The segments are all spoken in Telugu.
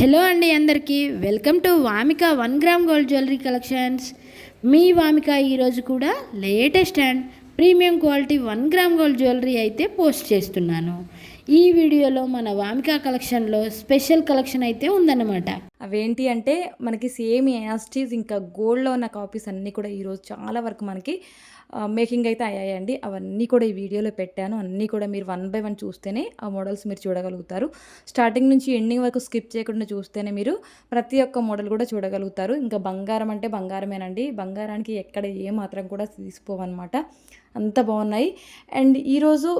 హలో అండి అందరికీ. Welcome to Vamika one gram gold jewellery collections. మీ వామిక ఈరోజు కూడా latest and premium quality one gram gold jewellery అయితే పోస్ట్ చేస్తున్నాను. ఈ వీడియోలో మన వామిక కలెక్షన్లో స్పెషల్ కలెక్షన్ అయితే ఉందన్నమాట. అవేంటి అంటే మనకి సేమ్ యాస్టీస్ ఇంకా గోల్డ్లో ఉన్న కాపీస్ అన్నీ కూడా ఈరోజు చాలా వరకు మనకి మేకింగ్ అయితే అయ్యాయండి. అవన్నీ కూడా ఈ వీడియోలో పెట్టాను. అన్నీ కూడా మీరు వన్ బై వన్ చూస్తేనే ఆ మోడల్స్ మీరు చూడగలుగుతారు. స్టార్టింగ్ నుంచి ఎండింగ్ వరకు స్కిప్ చేయకుండా చూస్తేనే మీరు ప్రతి ఒక్క మోడల్ కూడా చూడగలుగుతారు. ఇంకా బంగారం అంటే బంగారమేనండి. బంగారానికి ఎక్కడ ఏ మాత్రం కూడా తీసిపోవన్నమాట. అంత బాగున్నాయి. అండ్ ఈరోజు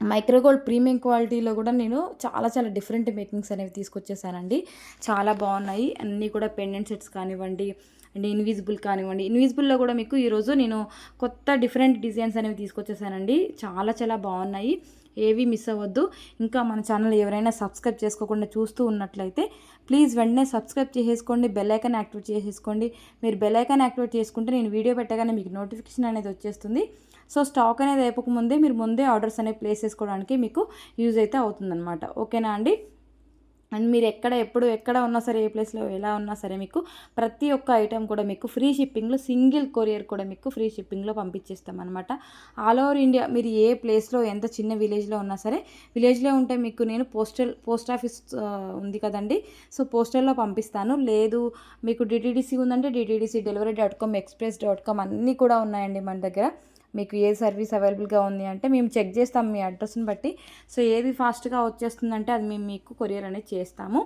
మైక్రోగోల్డ్ ప్రీమియం క్వాలిటీలో కూడా నేను చాలా చాలా డిఫరెంట్ మేకింగ్స్ అనేవి తీసుకొచ్చేసానండి. చాలా బాగున్నాయి. అన్నీ కూడా పెండెంట్ సెట్స్ కానివ్వండి అండ్ ఇన్విజిబుల్ కానివ్వండి. ఇన్విజిబుల్లో కూడా మీకు ఈరోజు నేను కొత్త డిఫరెంట్ డిజైన్స్ అనేవి తీసుకొచ్చేసానండి. చాలా చాలా బాగున్నాయి. ఏవి మిస్ అవ్వద్దు. ఇంకా మన ఛానల్ ఎవరైనా సబ్స్క్రైబ్ చేసుకోకుండా చూస్తూ ఉన్నట్లయితే ప్లీజ్ వెంటనే సబ్స్క్రైబ్ చేసేసుకోండి బెల్ ఐకాన్ యాక్టివేట్ చేసేసుకోండి. మీరు బెల్ ఐకాన్ యాక్టివేట్ చేసుకుంటే నేను వీడియో పెట్టగానే మీకు నోటిఫికేషన్ అనేది వచ్చేస్తుంది. సో స్టాక్ అనేది అయిపోకముందే మీరు ముందే ఆర్డర్స్ అనేవి ప్లేస్ చేసుకోవడానికి మీకు యూజ్ అయితే అవుతుందన్నమాట. ఓకేనా అండి? అండ్ మీరు ఎక్కడ ఎప్పుడు ఎక్కడ ఉన్నా సరే ఏ ప్లేస్లో ఎలా ఉన్నా సరే మీకు ప్రతి ఒక్క ఐటెం కూడా మీకు ఫ్రీ షిప్పింగ్లో సింగిల్ కొరియర్ కూడా మీకు ఫ్రీ షిప్పింగ్లో పంపించేస్తామన్నమాట. ఆల్ ఓవర్ ఇండియా మీరు ఏ ప్లేస్లో ఎంత చిన్న విలేజ్లో ఉన్నా సరే విలేజ్లో ఉంటే మీకు నేను పోస్టల్ పోస్ట్ ఆఫీస్ ఉంది కదండి. సో పోస్టల్లో పంపిస్తాను. లేదు మీకు డిటీడీసీ ఉందంటే DTDC delivery dot com express dot com అన్నీ కూడా ఉన్నాయండి మన దగ్గర. మీకు ఏ సర్వీస్ అవైలబుల్గా ఉంది అంటే మేము చెక్ చేస్తాం మీ అడ్రస్ని బట్టి. సో ఏది ఫాస్ట్గా వచ్చేస్తుందంటే అది మేము మీకు కొరియర్ అనేది చేస్తాము.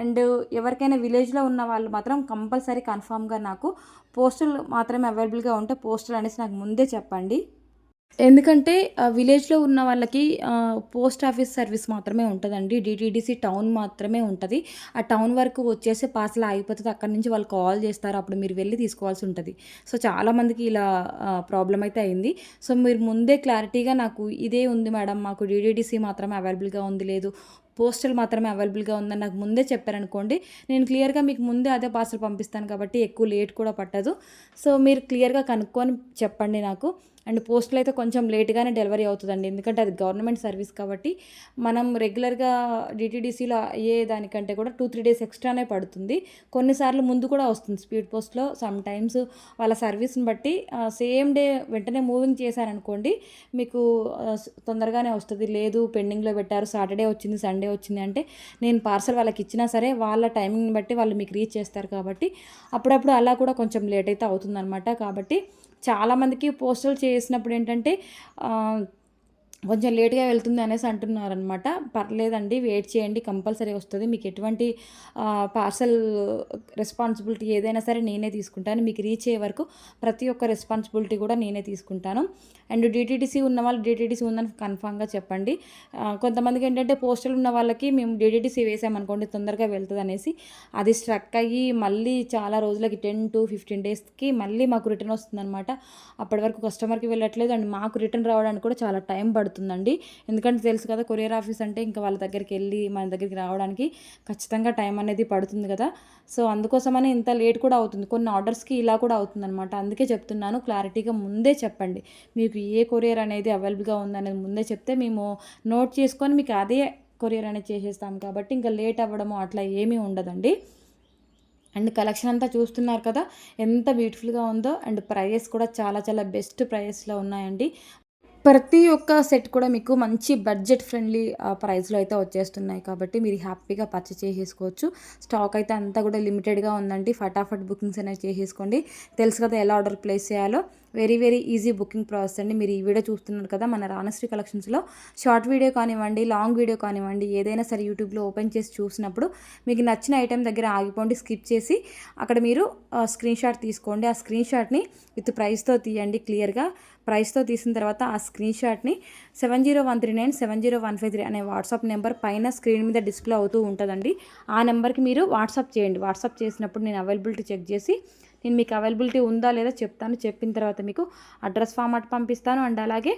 అండ్ ఎవరికైనా విలేజ్లో ఉన్న వాళ్ళు మాత్రం కంపల్సరీ కన్ఫామ్గా నాకు పోస్టులు మాత్రమే అవైలబుల్గా ఉంటే పోస్టల్ అనేసి నాకు ముందే చెప్పండి. ఎందుకంటే విలేజ్లో ఉన్న వాళ్ళకి పోస్ట్ ఆఫీస్ సర్వీస్ మాత్రమే ఉంటుందండి. డిటీడీసీ టౌన్ మాత్రమే ఉంటుంది. ఆ టౌన్ వరకు వచ్చేసి పార్సల్ ఆగిపోతుంది. అక్కడి నుంచి వాళ్ళు కాల్ చేస్తారు. అప్పుడు మీరు వెళ్ళి తీసుకోవాల్సి ఉంటుంది. సో చాలామందికి ఇలా ప్రాబ్లం అయితే అయింది. సో మీరు ముందే క్లారిటీగా నాకు ఇదే ఉంది మేడం. మాకు డిటీడీసీ మాత్రమే అవైలబుల్గా ఉంది లేదు. పోస్టల్ మాత్రమే అవైలబుల్గా ఉందని నాకు ముందే చెప్పారనుకోండి నేను క్లియర్గా మీకు ముందే అదే పార్సల్ పంపిస్తాను కాబట్టి ఎక్కువ లేట్ కూడా పట్టదు. సో మీరు క్లియర్గా కనుక్కొని చెప్పండి నాకు. అండ్ పోస్టులు అయితే కొంచెం లేట్గానే డెలివరీ అవుతుందండి. ఎందుకంటే అది గవర్నమెంట్ సర్వీస్ కాబట్టి మనం రెగ్యులర్గా డిటీడీసీలో అయ్యే దానికంటే కూడా టూ త్రీ డేస్ ఎక్స్ట్రానే పడుతుంది. కొన్నిసార్లు ముందు కూడా వస్తుంది స్పీడ్ పోస్ట్లో. సమ్ టైమ్స్ వాళ్ళ సర్వీస్ని బట్టి సేమ్ డే వెంటనే మూవింగ్ చేశారనుకోండి మీకు తొందరగానే వస్తుంది. లేదు పెండింగ్లో పెట్టారు సాటర్డే వచ్చింది సండే వచ్చింది అంటే నేను పార్సల్ వాళ్ళకి ఇచ్చినా సరే వాళ్ళ టైమింగ్ని బట్టి వాళ్ళు మీకు రీచ్ చేస్తారు కాబట్టి అప్పుడప్పుడు అలా కూడా కొంచెం లేట్ అయితే అవుతుందన్నమాట. కాబట్టి చాలామందికి పోస్టర్లు చేసినప్పుడు ఏంటంటే కొంచెం లేట్గా వెళ్తుంది అనేసి అంటున్నారనమాట పర్లేదండి వెయిట్ చేయండి కంపల్సరీ వస్తుంది. మీకు ఎటువంటి పార్సల్ రెస్పాన్సిబిలిటీ ఏదైనా సరే నేనే తీసుకుంటాను. మీకు రీచ్ అయ్యే వరకు ప్రతి ఒక్క రెస్పాన్సిబిలిటీ కూడా నేనే తీసుకుంటాను. అండ్ డిటీడీసీ ఉన్న వాళ్ళు డిటీడీసీ ఉందని కన్ఫామ్గా చెప్పండి. కొంతమందికి ఏంటంటే పోస్టల్ ఉన్న వాళ్ళకి మేము డిటీడీసీ వేసామనుకోండి తొందరగా వెళ్తుంది అనేసి. అది స్ట్రక్ అయ్యి మళ్ళీ చాలా రోజులకి టెన్ టు ఫిఫ్టీన్ డేస్కి మళ్ళీ మాకు రిటర్న్ వస్తుందన్నమాట. అప్పటి వరకు కస్టమర్కి వెళ్ళట్లేదు. అండ్ మాకు రిటర్న్ రావడానికి కూడా చాలా టైం పడుతుంది. పడుతుందండి. ఎందుకంటే తెలుసు కదా కొరియర్ ఆఫీస్ అంటే ఇంకా వాళ్ళ దగ్గరికి వెళ్ళి మన దగ్గరికి రావడానికి ఖచ్చితంగా టైం అనేది పడుతుంది కదా. సో అందుకోసమని ఇంత లేట్ కూడా అవుతుంది. కొన్ని ఆర్డర్స్కి ఇలా కూడా అవుతుంది అనమాట అందుకే చెప్తున్నాను క్లారిటీగా ముందే చెప్పండి. మీకు ఏ కొరియర్ అనేది అవైలబుల్గా ఉందనేది ముందే చెప్తే మేము నోట్ చేసుకొని మీకు అదే కొరియర్ అనేది చేసేస్తాం. కాబట్టి ఇంకా లేట్ అవ్వడము అట్లా ఏమీ ఉండదండి. అండ్ కలెక్షన్ అంతా చూస్తున్నారు కదా ఎంత బ్యూటిఫుల్గా ఉందో అండ్ ప్రైస్ కూడా చాలా చాలా బెస్ట్ ప్రైస్లో ఉన్నాయండి. ప్రతి ఒక్క సెట్ కూడా మీకు మంచి బడ్జెట్ ఫ్రెండ్లీ ప్రైస్లో అయితే వచ్చేస్తున్నాయి కాబట్టి మీరు హ్యాపీగా పర్చేస్ చేసేసుకోవచ్చు. స్టాక్ అయితే అంతా కూడా లిమిటెడ్గా ఉందండి. ఫటాఫట్ బుకింగ్స్ అనేవి చేసేసుకోండి. తెలుసు కదా ఎలా ఆర్డర్ ప్లేస్ చేయాలో. Very very easy booking process అండి. మీరు ఈ వీడియో చూస్తున్నారు కదా మన రానశ్రీ కలెక్షన్స్లో షార్ట్ వీడియో కానివ్వండి లాంగ్ వీడియో కానివ్వండి ఏదైనా సరే యూట్యూబ్లో ఓపెన్ చేసి చూసినప్పుడు మీకు నచ్చిన ఐటెం దగ్గర ఆగిపోండి స్కిప్ చేసి అక్కడ మీరు స్క్రీన్ షాట్ తీసుకోండి. ఆ స్క్రీన్ షాట్ని విత్ ప్రైస్తో తీయండి క్లియర్గా ప్రైస్తో తీసిన తర్వాత ఆ screen షాట్ని seven zero one three nine seven zero one five three అనే వాట్సాప్ నెంబర్ పైన స్క్రీన్ మీద డిస్ప్లే అవుతూ ఉంటుందండి. ఆ నెంబర్కి మీరు వాట్సాప్ చేయండి. వాట్సాప్ చేసినప్పుడు నేను అవైలబిలిటీ చెక్ చేసి నేను మీకు అవైలబిలిటీ ఉందా లేదా చెప్తాను. చెప్పిన తర్వాత మీకు అడ్రస్ ఫార్మాట్ పంపిస్తాను. అండ్ అలాగే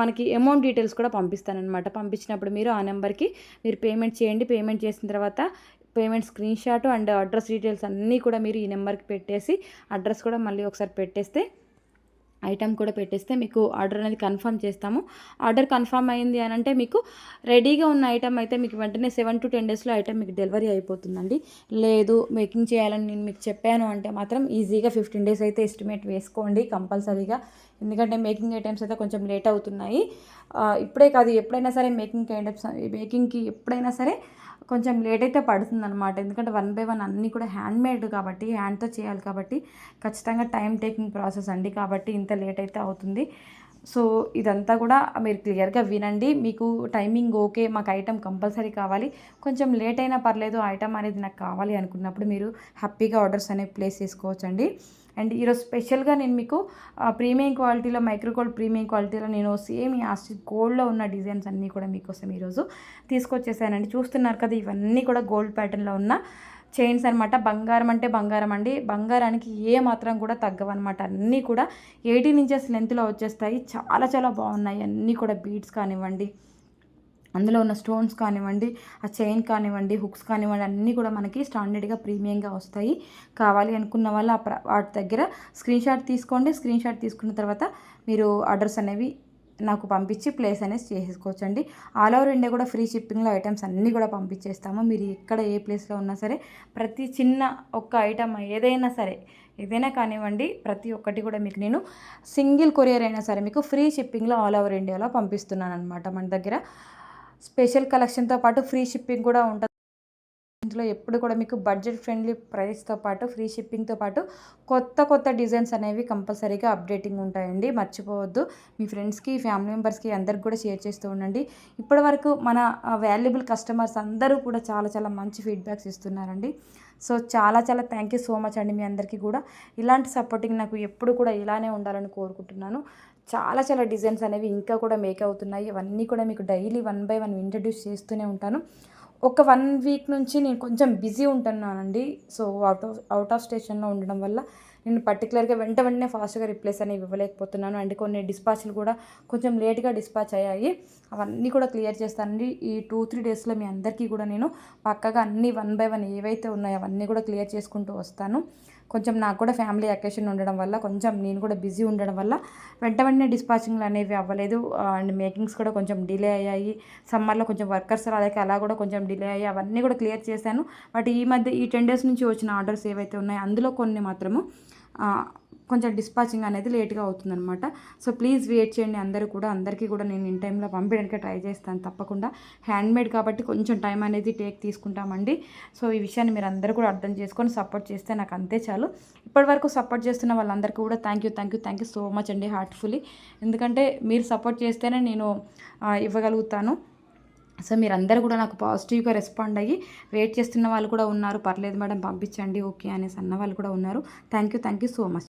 మనకి అమౌంట్ డీటెయిల్స్ కూడా పంపిస్తాను అనమాట పంపించినప్పుడు మీరు ఆ నెంబర్కి మీరు పేమెంట్ చేయండి. పేమెంట్ చేసిన తర్వాత payment screen shot and address details అన్నీ కూడా మీరు ఈ నెంబర్కి పెట్టేసి అడ్రస్ కూడా మళ్ళీ ఒకసారి పెట్టేస్తే ఐటమ్ కూడా పెట్టేస్తే మీకు ఆర్డర్ అనేది కన్ఫర్మ్ చేస్తాము. ఆర్డర్ కన్ఫర్మ్ అయింది అని అంటే మీకు రెడీగా ఉన్న ఐటమ్ అయితే మీకు వెంటనే సెవెన్ టు టెన్ డేస్లో ఐటమ్ మీకు డెలివరీ అయిపోతుందండి. లేదు మేకింగ్ చేయాలని నేను మీకు చెప్పాను అంటే మాత్రం ఈజీగా ఫిఫ్టీన్ డేస్ అయితే ఎస్టిమేట్ వేసుకోండి కంపల్సరీగా. ఎందుకంటే మేకింగ్ ఐటమ్స్ అయితే కొంచెం లేట్ అవుతున్నాయి. ఇప్పుడే కాదు ఎప్పుడైనా సరే మేకింగ్ ఐటమ్స్ మేకింగ్కి ఎప్పుడైనా సరే కొంచెం లేట్ అయితే పడుతుంది అనమాట ఎందుకంటే వన్ బై వన్ అన్నీ కూడా హ్యాండ్ మేడ్ కాబట్టి హ్యాండ్తో చేయాలి కాబట్టి ఖచ్చితంగా టైం టేకింగ్ ప్రాసెస్ అండి. కాబట్టి ఇంత లేట్ అయితే అవుతుంది. సో ఇదంతా కూడా మీరు క్లియర్గా వినండి. మీకు టైమింగ్ ఓకే మాకు ఐటెం కంపల్సరీ కావాలి. కొంచెం లేట్ అయినా పర్లేదు ఐటమ్ అనేది నాకు కావాలి అనుకున్నప్పుడు మీరు హ్యాపీగా ఆర్డర్స్ అనేవి ప్లేస్ చేసుకోవచ్చండి. అండ్ ఈరోజు స్పెషల్గా నేను మీకు ప్రీమియం క్వాలిటీలో మైక్రోగోల్డ్ ప్రీమియం క్వాలిటీలో నేను సేమ్ ఈ ఆస్టి గోల్డ్లో ఉన్న డిజైన్స్ అన్నీ కూడా మీకోసం ఈరోజు తీసుకొచ్చేసానండి. చూస్తున్నారు కదా ఇవన్నీ కూడా గోల్డ్ ప్యాటర్న్లో ఉన్న చైన్స్ అనమాట బంగారం అంటే బంగారం అండి. బంగారానికి ఏ మాత్రం కూడా తగ్గవన్నమాట. అన్నీ కూడా ఎయిటీన్ ఇంచెస్ లెంత్లో వచ్చేస్తాయి. చాలా చాలా బాగున్నాయి. అన్నీ కూడా బీడ్స్ కానివ్వండి అందులో ఉన్న స్టోన్స్ కానివ్వండి ఆ చైన్ కానివ్వండి హుక్స్ కానివ్వండి అన్నీ కూడా మనకి స్టాండర్డ్గా ప్రీమియంగా వస్తాయి. కావాలి అనుకున్న వాళ్ళు ఆ వాటి దగ్గర స్క్రీన్ షాట్ తీసుకోండి. స్క్రీన్ షాట్ తీసుకున్న తర్వాత మీరు ఆర్డర్స్ అనేవి నాకు పంపించి ప్లేస్ అనేది చేసుకోవచ్చండి. ఆల్ ఓవర్ ఇండియా కూడా ఫ్రీ షిప్పింగ్లో ఐటమ్స్ అన్నీ కూడా పంపించేస్తాము. మీరు ఎక్కడ ఏ ప్లేస్లో ఉన్నా సరే ప్రతి చిన్న ఒక్క ఐటమ్ ఏదైనా సరే ఏదైనా కానివ్వండి ప్రతి ఒక్కటి కూడా మీకు నేను సింగిల్ కొరియర్ అయినా సరే మీకు ఫ్రీ షిప్పింగ్లో ఆల్ ఓవర్ ఇండియాలో పంపిస్తున్నాను అనమాట మన దగ్గర. స్పెషల్ కలెక్షన్తో పాటు ఫ్రీ షిప్పింగ్ కూడా ఉంటుంది. ఇందులో ఎప్పుడు కూడా మీకు బడ్జెట్ ఫ్రెండ్లీ ప్రైస్తో పాటు ఫ్రీ షిప్పింగ్తో పాటు కొత్త కొత్త డిజైన్స్ అనేవి కంపల్సరీగా అప్డేటింగ్ ఉంటాయండి. మర్చిపోవద్దు. మీ ఫ్రెండ్స్కి ఫ్యామిలీ మెంబర్స్కి అందరికి కూడా షేర్ చేస్తూ ఉండండి. ఇప్పటి వరకు మన వాల్యుబుల్ కస్టమర్స్ అందరూ కూడా చాలా చాలా మంచి ఫీడ్బ్యాక్స్ ఇస్తున్నారండి. సో చాలా చాలా థ్యాంక్ యూ సో మచ్ అండి మీ అందరికీ కూడా. ఇలాంటి సపోర్టింగ్ నాకు ఎప్పుడు కూడా ఇలానే ఉండాలని కోరుకుంటున్నాను. చాలా చాలా డిజైన్స్ అనేవి ఇంకా కూడా మేక్ అవుతున్నాయి. అవన్నీ కూడా మీకు daily one by one introduce చేస్తూనే ఉంటాను. ఒక వన్ వీక్ నుంచి నేను కొంచెం busy ఉంటున్నానండి. So out of out of స్టేషన్లో ఉండడం వల్ల నేను పర్టికులర్గా వెంట వెంటనే ఫాస్ట్గా రిప్లేస్ అనేవి ఇవ్వలేకపోతున్నాను. అండ్ కొన్ని డిస్పాచ్లు కూడా కొంచెం లేట్గా డిస్పాచ్ అయ్యాయి. అవన్నీ కూడా క్లియర్ చేస్తానండి. ఈ టూ త్రీ డేస్లో మీ అందరికీ కూడా నేను పక్కగా అన్ని వన్ బై వన్ ఏవైతే ఉన్నాయో అవన్నీ కూడా క్లియర్ చేసుకుంటూ వస్తాను. కొంచెం నాకు కూడా ఫ్యామిలీ అకేషన్ ఉండడం వల్ల కొంచెం నేను కూడా బిజీ ఉండడం వల్ల వెంట వెంటనే డిస్పాచింగ్లు అనేవి అవ్వలేదు. అండ్ మేకింగ్స్ కూడా కొంచెం డిలే అయ్యాయి. సమ్మర్లో కొంచెం వర్కర్స్ రాలేక అలా కూడా కొంచెం డిలే అయ్యాయి అవన్నీ కూడా క్లియర్ చేశాను. బట్ ఈ మధ్య ఈ టెన్ డేస్ నుంచి వచ్చిన ఆర్డర్స్ ఏవైతే ఉన్నాయో అందులో కొన్ని మాత్రము కొంచెం డిస్పాచింగ్ అనేది లేట్గా అవుతుందన్నమాట. సో ప్లీజ్ వెయిట్ చేయండి. అందరూ కూడా అందరికీ కూడా నేను ఇన్ టైంలో పంపించడానికి ట్రై చేస్తాను. తప్పకుండా. హ్యాండ్మేడ్ కాబట్టి కొంచెం టైం అనేది టేక్ తీసుకుంటామండి. సో ఈ విషయాన్ని మీరు అందరూ కూడా అర్థం చేసుకొని సపోర్ట్ చేస్తే నాకు అంతే చాలు. ఇప్పటివరకు సపోర్ట్ చేస్తున్న వాళ్ళందరికీ కూడా thank you thank you thank you so much అండి హార్ట్ఫుల్లీ ఎందుకంటే మీరు సపోర్ట్ చేస్తేనే నేను ఇవ్వగలుగుతాను. సో మీరందరూ కూడా నాకు పాజిటివ్గా రెస్పాండ్ అయ్యి వెయిట్ చేస్తున్న వాళ్ళు కూడా ఉన్నారు. పర్లేదు మేడం పంపించండి. ఓకే అనేసి అన్న వాళ్ళు కూడా ఉన్నారు. Thank you thank you so much